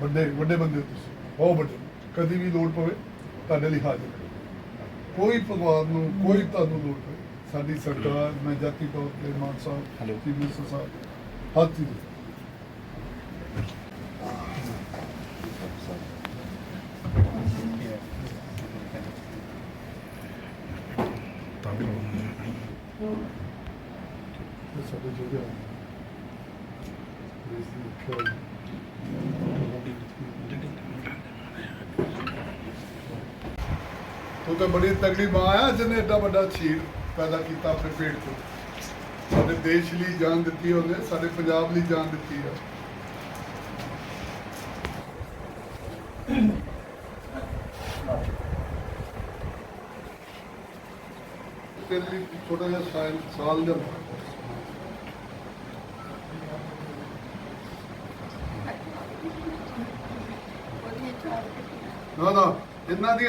ਵੱਡੇ ਵੱਡੇ ਬੰਦੇ ਹੋ ਤੁਸੀਂ ਬਹੁਤ ਵੱਡੇ। ਕਦੀ ਵੀ ਲੋੜ ਪਵੇ ਤੁਹਾਡੇ ਲਈ ਹਾਜ਼ਰ ਹਾਂ। ਕੋਈ ਪਰਿਵਾਰ ਨੂੰ ਕੋਈ ਤੁਹਾਨੂੰ ਲੋੜ ਪਵੇ ਸਾਡੀ ਸਰਕਾਰ ਮੈਂ ਜਾਤੀ ਤੌਰ ਤੇ ਮਾਨ ਸਾਹਿਬ ਮਿਨਿਸਟਰ ਸਾਹਿਬ ਚੀਜ਼। ਇਹ ਸਾਡੇ ਜੋਗੇ ਆ। ਦੇਸ਼ ਦੀ ਰੱਖਿਆ ਤੂੰ ਤਾਂ ਬੜੀ ਤਗੜੀ ਮਾਂ ਆ, ਜਿਹਨੇ ਏਡਾ ਵੱਡਾ ਛੀਰ ਪੈਦਾ ਕੀਤਾ ਆਪਣੇ ਪੇਟ ਤੋਂ। ਸਾਡੇ ਦੇਸ਼ ਲਈ ਜਾਨ ਦਿੱਤੀ ਉਹਨੇ, ਸਾਡੇ ਪੰਜਾਬ ਲਈ ਜਾਨ ਦਿੱਤੀ ਆ। ਤੇਰੇ ਲਈ ਛੋਟਾ ਜਿਹਾ ਸਾਲ ਦਾ ਨਾ ਨਾ ਇਹਨਾਂ ਦੀ।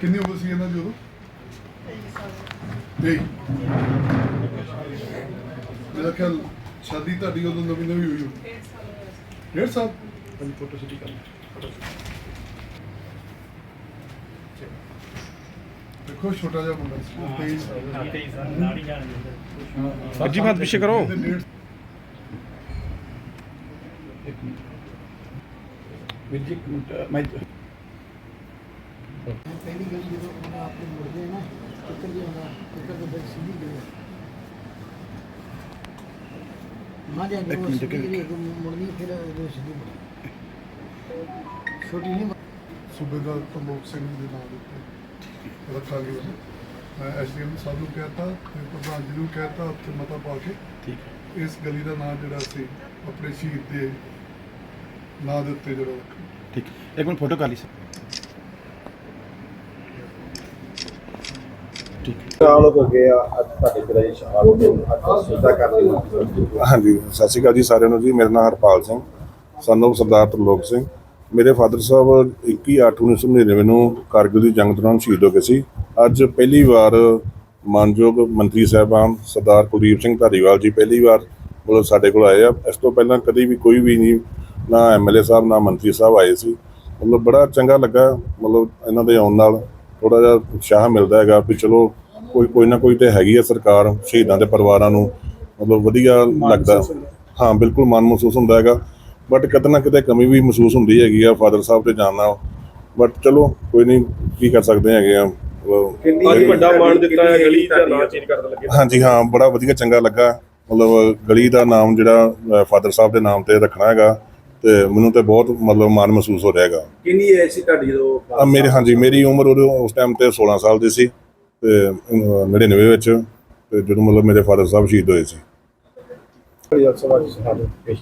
ਕਿੰਨੀ ਉਮਰ ਸੀ ਇਹਨਾਂ ਦੀ ਉਦੋਂ? ਨਹੀਂ ਮੇਰਾ ਖਿਆਲ ਸ਼ਾਦੀ ਤੁਹਾਡੀ ਉਦੋਂ ਨਵੀਂ ਨਵੀਂ ਹੋਈ ਹੋਣੀ। ਡੇਢ ਸਾਲ। ਹਾਂਜੀ ਫੋਟੋ ਸਿਟੀ ਕਰ ਦੇਖੋ ਛੋਟਾ ਜਿਹਾ ਮੁੰਡਾ ਸੀ। 23 ਸਾਲ। ਦਾ ਸਰ ਜੀ ਬਾਤ ਪਿੱਛੇ ਕਰੋ ਇਹਦੇ ਡੇਢ ਵੀਰ ਜੀ ਇੱਕ ਮਿੰਟ ਮੈਂ ਪਹਿਲੀ ਗੱਲ ਜਦੋਂ ਉਹਨਾਂ ਆਪਣੇ ਮੁੜਦੇ ਨਾ ਕਿੱਕਰ ਜੀ ਹੁੰਦਾ ਕਿੱਕਰ ਤੋਂ ਬੈਠ ਸਿੱਧੀ ਗਏ ਮਾਂ ਦੇ ਅੰਦਰ ਇੱਕ ਉਹ ਮਿੰਟ, ਸਿੱਧੀ ਇੱਕ ਗਈ ਮੁੜਨੀ ਫਿਰ ਉਹ ਸਿੱਧੀ ਮੁੜੀ ਛੋਟੀ ਨਹੀਂ ਸੂਬੇਦਾਰ ਪ੍ਰਮੋਦ ਸਿੰਘ ਦੇ ਨਾਮ ਦੇ ਉੱਤੇ ਰੱਖਾਂਗੇ। ਉਹਨੂੰ ਮੈਂ ਐਸਡੀਐਮ ਸਾਹਿਬ ਨੂੰ ਕਹਿਤਾ ਤੇ ਪ੍ਰਧਾਨ ਜੀ ਨੂੰ ਕਹਿਤਾ ਉੱਥੇ ਮਤਾ ਪਾ ਕੇ। ਠੀਕ ਹੈ। ਇਸ ਗਲੀ ਦਾ ਨਾਮ ਜਿਹੜਾ ਸੀ ਆਪਣੇ ਸ਼ਹੀਦ ਦੇ ਨਾਂ ਦੇ ਉੱਤੇ ਜਿਹੜਾ ਰੱਖਾਂਗੇ ਠੀਕ ਇੱਕ ਮਿੰਟ ਫੋਟੋ ਕਰ ਲਈ ਸਰ ਹੋ। ਅੱਜ ਤੁਹਾਡੇ ਗ੍ਰਹਿ ਅੱਜ ਕਰਦੇ ਹੋ ਹਾਂਜੀ ਸਤਿ ਸ਼੍ਰੀ ਅਕਾਲ ਜੀ ਸਾਰਿਆਂ ਨੂੰ ਜੀ। ਮੇਰਾ ਨਾਮ ਹਰਪਾਲ ਸਿੰਘ। ਸਾਨੂੰ ਸਰਦਾਰ ਤਰਲੋਕ ਸਿੰਘ। ਮੇਰੇ ਫਾਦਰ ਸਾਹਿਬ 21/8/1999 ਨੂੰ ਕਾਰਗਿਲ ਦੀ ਜੰਗ ਦੌਰਾਨ ਸ਼ਹੀਦ ਹੋ ਗਏ ਸੀ। ਅੱਜ ਪਹਿਲੀ ਵਾਰ ਮਾਨਯੋਗ ਮੰਤਰੀ ਸਾਹਿਬਾਨ ਸਰਦਾਰ ਕੁਲਦੀਪ ਸਿੰਘ ਧਾਰੀਵਾਲ ਜੀ ਪਹਿਲੀ ਵਾਰ ਮਤਲਬ ਸਾਡੇ ਕੋਲ ਆਏ ਆ। ਇਸ ਤੋਂ ਪਹਿਲਾਂ ਕਦੀ ਵੀ ਕੋਈ ਵੀ ਨਹੀਂ ਨਾ ਐਮਐਲਏ ਸਾਹਿਬ ਨਾ ਮੰਤਰੀ ਸਾਹਿਬ ਆਏ ਸੀ। ਮਤਲਬ ਬੜਾ ਚੰਗਾ ਲੱਗਾ ਮਤਲਬ ਇਹਨਾਂ ਦੇ ਆਉਣ ਨਾਲ। ਥੋੜਾ ਜਿਹਾ ਉਤਸ਼ਾਹ ਮਿਲਦਾ ਹੈਗਾ ਵੀ ਚਲੋ ਕੋਈ ਕੋਈ ਨਾ ਕੋਈ ਤੇ ਹੈਗੀ ਹੈ ਸਰਕਾਰ ਸ਼ਹੀਦਾਂ ਦੇ ਪਰਿਵਾਰਾਂ ਨੂੰ। ਮਤਲਬ ਵਧੀਆ ਲੱਗਦਾ। ਹਾਂ ਬਿਲਕੁਲ ਮਨ ਮਹਿਸੂਸ ਹੁੰਦਾ ਹੈਗਾ। ਬਟ ਕਿਤੇ ਨਾ ਕਿਤੇ ਕਮੀ ਵੀ ਮਹਿਸੂਸ ਹੁੰਦੀ ਹੈਗੀ ਆ ਫਾਦਰ ਸਾਹਿਬ ਤੇ ਜਾਣ ਨਾਲ। ਬਟ ਚਲੋ ਕੋਈ ਨਹੀਂ ਕੀ ਕਰ ਸਕਦੇ ਹੈਗੇ ਆ। ਕਿੰਨੀ ਵੱਡਾ ਮਾਣ ਦਿੱਤਾ ਹੈ ਗਲੀ ਦਾ ਨਾਂ ਚੇਂਜ ਕਰਨ ਲੱਗੇ। ਹਾਂਜੀ ਹਾਂ ਬੜਾ ਵਧੀਆ ਚੰਗਾ ਲੱਗਾ। ਮਤਲਬ ਗਲੀ ਦਾ ਨਾਮ ਜਿਹੜਾ ਫਾਦਰ ਸਾਹਿਬ ਦੇ ਨਾਮ ਤੇ ਰੱਖਣਾ ਹੈਗਾ। ਤੇ ਮੈਨੂੰ ਤੇ ਬਹੁਤ ਮਤਲਬ ਮਾਣ ਮਹਿਸੂਸ ਹੋ ਰਿਹਾ ਹੈਗਾ। ਕਿੰਨੀ ਏਜ ਸੀ ਤੁਹਾਡੀ ਜਦੋਂ ਆ ਮੇਰੇ ਹਾਂਜੀ ਮੇਰੀ ਉਮਰ ਉਦੋਂ ਉਸ ਟਾਈਮ ਤੇ 16 ਸਾਲ ਦੀ ਸੀ ਤੇ ਅਹ, 99 ਵਿੱਚ ਤੇ ਜਦੋਂ ਮਤਲਬ ਮੇਰੇ ਫਾਦਰ ਸਾਹਿਬ ਸ਼ਹੀਦ ਹੋਏ ਸੀ। ਸਭਾ ਚ ਸ਼ਹਾਦਤ ਪੇਸ਼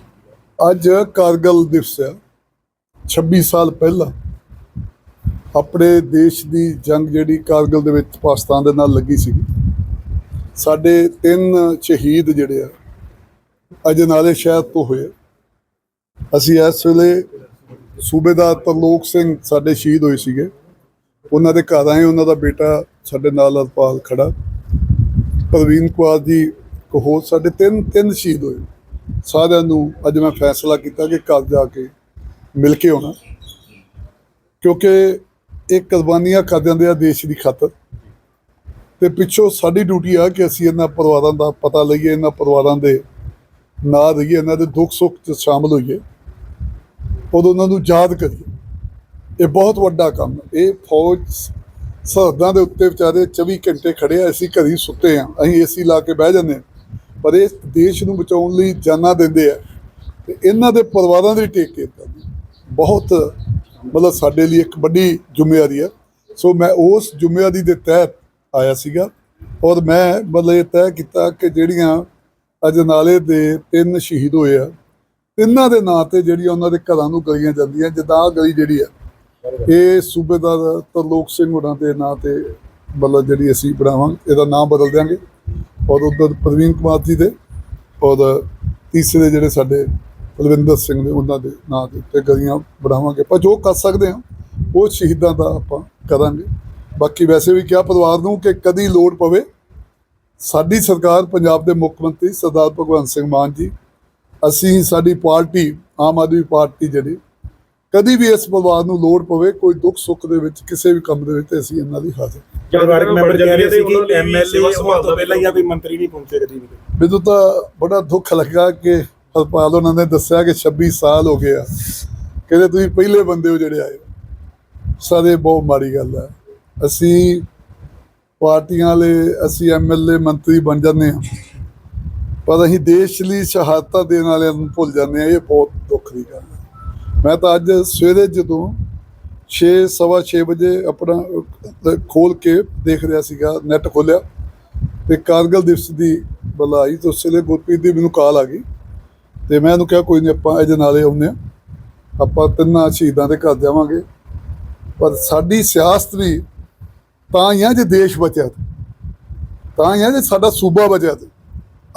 ਅੱਜ ਕਾਰਗਲ ਦਿਵਸ ਆ 26 ਸਾਲ ਪਹਿਲਾਂ ਆਪਣੇ ਦੇਸ਼ ਦੀ ਜੰਗ ਜਿਹੜੀ ਕਾਰਗਲ ਦੇ ਵਿੱਚ ਪਾਕਿਸਤਾਨ ਦੇ ਨਾਲ ਲੱਗੀ ਸੀ। ਸਾਡੇ ਤਿੰਨ ਸ਼ਹੀਦ ਜਿਹੜੇ ਆ ਅਜਨਾਲੇ ਸ਼ਹਿਰ ਤੋਂ ਹੋਏ ਅਸੀਂ ਇਸ ਵੇਲੇ ਸੂਬੇਦਾਰ ਤਰਲੋਕ ਸਿੰਘ ਸਾਡੇ ਸ਼ਹੀਦ ਹੋਏ ਸੀਗੇ। ਉਹਨਾਂ ਦੇ ਘਰ ਆਏ, ਉਹਨਾਂ ਦਾ ਬੇਟਾ ਸਾਡੇ ਨਾਲ ਅਰਪਾਲ ਖੜਾ। ਪ੍ਰਵੀਨ ਕੁਮਾਰ ਜੀ ਕੋ ਸਾਡੇ ਤਿੰਨ ਤਿੰਨ ਸ਼ਹੀਦ ਹੋਏ। ਸਾਰਿਆਂ ਨੂੰ ਅੱਜ ਮੈਂ ਫੈਸਲਾ ਕੀਤਾ ਕਿ ਘਰ ਜਾ ਕੇ ਮਿਲ ਕੇ ਆਉਣਾ। ਕਿਉਂਕਿ ਇਹ ਕੁਰਬਾਨੀਆਂ ਕਰ ਦਿੰਦੇ ਆ ਦੇਸ਼ ਦੀ ਖਾਤਰ। ਤੇ ਪਿੱਛੋਂ ਸਾਡੀ ਡਿਊਟੀ ਆ ਕਿ ਅਸੀਂ ਇਹਨਾਂ ਪਰਿਵਾਰਾਂ ਦਾ ਪਤਾ ਲਈਏ, ਇਹਨਾਂ ਪਰਿਵਾਰਾਂ ਦੇ ਨਾ ਰਹੀਏ ਇਹਨਾਂ ਦੇ ਦੁੱਖ ਸੁੱਖ 'ਚ ਸ਼ਾਮਲ ਹੋਈਏ, ਉਦੋਂ ਉਹਨਾਂ ਨੂੰ ਯਾਦ ਕਰੀਏ। ਇਹ ਬਹੁਤ ਵੱਡਾ ਕੰਮ ਇਹ ਫੌਜ ਸਰਹੱਦਾਂ ਦੇ ਉੱਤੇ ਵਿਚਾਰੇ 24 ਘੰਟੇ ਖੜੇ ਆ, ਅਸੀਂ ਘਰੀ ਸੁੱਤੇ ਆ, ਅਸੀਂ ਏਸੀ ਲਾ ਕੇ ਬਹਿ ਜਾਂਦੇ ਹਾਂ ਪਰ ਇਹ ਦੇਸ਼ ਨੂੰ ਬਚਾਉਣ ਲਈ ਜਾਨਾਂ ਦਿੰਦੇ ਆ। ਤੇ ਇਹਨਾਂ ਦੇ ਪਰਿਵਾਰਾਂ ਦੇ ਟੇਕ ਕੇ ਬਹੁਤ, ਮਤਲਬ ਸਾਡੇ ਲਈ ਇੱਕ ਵੱਡੀ ਜ਼ਿੰਮੇਵਾਰੀ ਆ। ਸੋ ਮੈਂ ਉਸ ਜ਼ਿੰਮੇਵਾਰੀ ਦੇ ਤਹਿਤ ਆਇਆ ਸੀਗਾ। ਔਰ ਮੈਂ, ਮਤਲਬ ਇਹ ਤੈਅ ਕੀਤਾ ਕਿ ਜਿਹੜੀਆਂ ਅਜਨਾਲੇ ਦੇ ਤਿੰਨ ਸ਼ਹੀਦ ਹੋਏ ਆ। ਤਿੰਨਾਂ ਦੇ ਨਾਂ ਤੇ ਜਿਹੜੀਆਂ ਉਹਨਾਂ ਦੇ ਘਰਾਂ ਨੂੰ ਗਲੀਆਂ ਜਾਂਦੀਆਂ, ਜਿੱਦਾਂ ਆਹ ਗਲੀ ਜਿਹੜੀ ਆ, ਇਹ ਸੂਬੇਦਾਰ ਤਰਲੋਕ ਸਿੰਘ ਹੋਰਾਂ ਦੇ ਨਾਂ ਤੇ ਮਤਲਬ ਜਿਹੜੀ ਅਸੀਂ ਬਣਾਵਾਂਗੇ, ਇਹਦਾ ਨਾਮ ਬਦਲ ਦਿਆਂਗੇ। ਔਰ ਉਧਰ ਪ੍ਰਵੀਨ ਕੁਮਾਰ ਜੀ ਦੇ ਔਰ ਤੀਸਰੇ ਜਿਹੜੇ ਸਾਡੇ ਬਲਵਿੰਦਰ ਸਿੰਘ ਨੇ ਉਹਨਾਂ ਦੇ ਨਾਂ ਦੇ ਉੱਤੇ ਗਲੀਆਂ ਬਣਾਵਾਂਗੇ। ਪਰ ਜੋ ਕਰ ਸਕਦੇ ਹਾਂ, ਉਹ ਸ਼ਹੀਦਾਂ ਦਾ ਆਪਾਂ ਕਰਾਂਗੇ। ਬਾਕੀ ਵੈਸੇ ਵੀ ਕਿਹਾ ਪਰਿਵਾਰ ਨੂੰ ਕਿ ਕਦੀ ਲੋੜ ਪਵੇ ਸਾਡੀ ਸਰਕਾਰ ਪੰਜਾਬ ਦੇ ਮੁੱਖ ਮੰਤਰੀ ਸਰਦਾਰ ਭਗਵੰਤ ਸਿੰਘ ਮਾਨ ਜੀ ਅਸੀਂ ਸਾਡੀ ਪਾਰਟੀ ਆਮ ਆਦਮੀ ਪਾਰਟੀ ਜਿਹੜੀ ਕਦੀ ਵੀ ਇਸ ਪਰਿਵਾਰ ਨੂੰ ਲੋੜ ਪਵੇ ਕੋਈ ਦੁੱਖ ਸੁੱਖ ਦੇ ਵਿੱਚ ਕਿਸੇ ਵੀ ਕੰਮ ਦੇ ਵਿੱਚ ਅਸੀਂ ਇਹਨਾਂ ਦੀ ਹਾਜ਼ਰ ਪਰਿਵਾਰਕ ਮੈਂਬਰ ਕਹਿ ਰਹੇ ਸੀ ਕਿ ਐਮਐਲਏ ਹੋਣ ਤੋਂ ਪਹਿਲਾਂ ਜਾਂ ਕੋਈ ਮੰਤਰੀ ਨਹੀਂ ਪਹੁੰਚੇ ਕਦੀ ਵੀ। ਮੈਨੂੰ ਤਾਂ ਬੜਾ ਦੁੱਖ ਲੱਗਾ ਕਿ ਹਰਪਾਲ ਉਹਨਾਂ ਨੇ ਦੱਸਿਆ ਕਿ 26 ਸਾਲ ਹੋ ਗਏ ਆ। ਕਹਿੰਦੇ ਤੁਸੀਂ ਪਹਿਲੇ ਬੰਦੇ ਹੋ ਜਿਹੜੇ ਆਏ ਹੋ। ਸਾਰੇ ਬਹੁਤ ਮਾੜੀ ਗੱਲ ਹੈ ਅਸੀਂ ਪਾਰਟੀਆਂ ਵਾਲੇ ਅਸੀਂ ਐਮਐਲਏ ਮੰਤਰੀ ਬਣ ਜਾਂਦੇ ਹਾਂ। ਪਰ ਅਸੀਂ ਦੇਸ਼ ਲਈ ਸ਼ਹਾਦਤਾਂ ਦੇਣ ਵਾਲਿਆਂ ਨੂੰ ਭੁੱਲ ਜਾਂਦੇ ਹਾਂ ਇਹ ਬਹੁਤ ਦੁੱਖ ਦੀ ਗੱਲ ਹੈ। ਮੈਂ ਤਾਂ ਅੱਜ ਸਵੇਰੇ ਜਦੋਂ 6 ਸਵਾ 6 ਵਜੇ ਆਪਣਾ ਅਹ, ਖੋਲ ਕੇ ਦੇਖ ਰਿਹਾ ਸੀਗਾ ਨੈਟ ਖੋਲਿਆ ਤੇ ਕਾਰਗਲ ਦਿਵਸ ਦੀ ਬੁਲਾਈ ਤਾਂ ਉਸ ਵੇਲੇ ਗੁਰਪ੍ਰੀਤ ਦੀ ਮੈਨੂੰ ਕਾਲ ਆ ਗਈ। ਤੇ ਮੈਂ ਉਹਨੂੰ ਕਿਹਾ ਕੋਈ ਨਹੀਂ ਆਪਾਂ ਇਹਦੇ ਨਾਲੇ ਆਉਂਦੇ ਹਾਂ। ਆਪਾਂ ਤਿੰਨਾਂ ਸ਼ਹੀਦਾਂ ਦੇ ਘਰ ਜਾਵਾਂਗੇ। ਪਰ ਸਾਡੀ ਸਿਆਸਤ ਵੀ ਤਾਂ ਹੀ ਆ ਜੇ ਦੇਸ਼ ਬਚਿਆ ਤੇ। ਤਾਂ ਹੀ ਆ ਜੇ ਸਾਡਾ ਸੂਬਾ ਬਚਿਆ ਤੇ।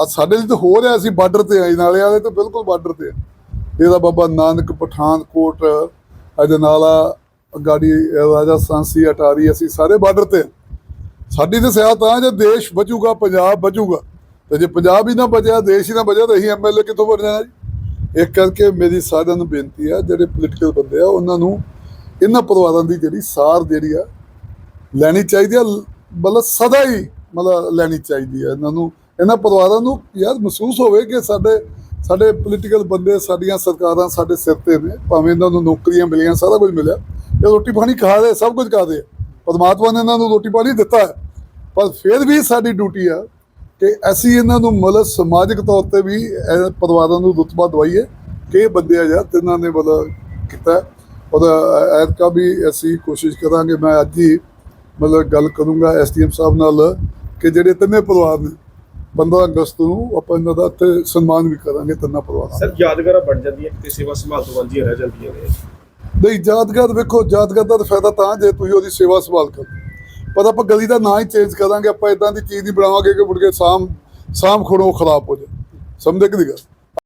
ਆ ਸਾਡੇ ਲਈ ਤਾਂ ਹੋ ਰਿਹਾ ਅਸੀਂ ਬਾਰਡਰ ਤੇ ਆਏ ਨਾਲੇ ਵਾਲੇ ਤਾਂ ਬਿਲਕੁਲ ਬਾਰਡਰ ਤੇ ਆ। ਇਹਦਾ ਬਾਬਾ ਨਾਨਕ ਪਠਾਨਕੋਟ ਅਜਨਾਲਾ ਗਾੜੀ ਰਾਜਾ ਸਾਂਸੀ, ਅਟਾਰੀ, ਅਸੀਂ ਸਾਰੇ ਬਾਰਡਰ ਤੇ ਆ। ਸਾਡੀ ਤਾਂ ਸਿਆਸਤ ਆ ਜੇ ਦੇਸ਼ ਬਚੂਗਾ, ਪੰਜਾਬ ਬਚੂਗਾ, ਤੇ ਜੇ ਪੰਜਾਬ ਹੀ ਨਾ ਬਚਿਆ, ਦੇਸ਼ ਹੀ ਨਾ ਬਚਿਆ, ਤਾਂ ਅਸੀਂ ਐਮਐਲਏ ਕਿੱਥੋਂ ਬਣ ਜਾਣਾ ਜੀ? ਇੱਕ ਕਰਕੇ ਮੇਰੀ ਸਾਰਿਆਂ ਨੂੰ ਬੇਨਤੀ ਆ, ਜਿਹੜੇ ਪੋਲੀਟੀਕਲ ਬੰਦੇ ਆ, ਉਹਨਾਂ ਨੂੰ ਇਹਨਾਂ ਪਰਿਵਾਰਾਂ ਦੀ ਜਿਹੜੀ ਸਾਰ ਜਿਹੜੀ ਆ ਲੈਣੀ ਚਾਹੀਦੀ ਆ ਮਤਲਬ ਸਦਾ ਹੀ ਮਤਲਬ ਲੈਣੀ ਚਾਹੀਦੀ ਹੈ ਇਹਨਾਂ ਨੂੰ, ਇਹਨਾਂ ਪਰਿਵਾਰਾਂ ਨੂੰ ਯਾਰ ਮਹਿਸੂਸ ਹੋਵੇ ਕਿ ਸਾਡੇ ਸਾਡੇ ਪੋਲੀਟੀਕਲ ਬੰਦੇ, ਸਾਡੀਆਂ ਸਰਕਾਰਾਂ ਸਾਡੇ ਸਿਰ ਤੇ ਨੇ, ਭਾਵੇਂ ਇਹਨਾਂ ਨੂੰ ਨੌਕਰੀਆਂ ਮਿਲੀਆਂ, ਸਾਰਾ ਕੁਝ ਮਿਲਿਆ। ਇਹ ਰੋਟੀ ਪਾਣੀ ਖਾ ਰਹੇ, ਸਭ ਕੁਝ ਖਾ ਰਹੇ ਪਰਮਾਤਮਾ ਨੇ ਇਹਨਾਂ ਨੂੰ ਰੋਟੀ ਪਾਣੀ ਦਿੱਤਾ ਹੈ। ਪਰ ਫਿਰ ਵੀ ਸਾਡੀ ਡਿਊਟੀ ਆ ਕਿ ਅਸੀਂ ਇਹਨਾਂ ਨੂੰ ਮਤਲਬ ਸਮਾਜਿਕ ਤੌਰ ਤੇ ਵੀ ਇਹ ਪਰਿਵਾਰਾਂ ਨੂੰ ਰੁਤਬਾ ਦਵਾਈਏ ਕਿ ਇਹ ਬੰਦੇ ਆ ਜਾਂ ਤਿੰਨਾਂ ਨੇ ਮਤਲਬ ਕੀਤਾ। ਉਹਦਾ ਐਤਕਾ ਵੀ ਅਸੀਂ ਕੋਸ਼ਿਸ਼ ਕਰਾਂਗੇ, ਮੈਂ ਅੱਜ ਹੀ ਮਤਲਬ ਗੱਲ ਕਰੂੰਗਾ ਐਸਡੀਐਮ ਸਾਹਿਬ ਨਾਲ ਕਿ ਜਿਹੜੇ ਤਿੰਨੇ ਪਰਿਵਾਰ ਨੇ 15 ਅਗਸਤ ਨੂੰ ਆਪਾਂ ਇਹਨਾਂ ਦਾ ਤੇ ਸਨਮਾਨ ਵੀ ਕਰਾਂਗੇ ਤਿੰਨਾਂ ਪਰਿਵਾਰਾਂ ਦਾ। ਸਰ ਯਾਦਗਾਰਾਂ ਬਣ ਜਾਂਦੀਆਂ ਕਿਤੇ ਸੇਵਾ ਸੰਭਾਲ ਤੋਂ ਵਾਂਝੀਆਂ ਰਹਿ ਜਾਂਦੀਆਂ ਨੇ। ਨਹੀਂ ਯਾਦਗਾਰ ਵੇਖੋ ਯਾਦਗਾਰ ਦਾ ਤਾਂ ਫਾਇਦਾ ਤਾਂ ਜੇ ਤੁਸੀਂ ਉਹਦੀ ਸੇਵਾ ਸੰਭਾਲ ਕਰੋ। ਪਰ ਆਪਾਂ ਗਲੀ ਦਾ ਨਾਂ ਹੀ ਚੇਂਜ ਕਰਾਂਗੇ ਆਪਾਂ ਇਦਾਂ ਦੀ ਚੀਜ਼ ਨਹੀਂ ਬਣਾਵਾਂਗੇ ਕਿ ਮੁੜ ਕੇ ਸਾਮ ਸਾਮ ਖੜੋ ਖਰਾਬ ਹੋ ਜਾਏ। ਸਮਝੇ ਕਿ ਨਹੀਂ ਗੱਲ?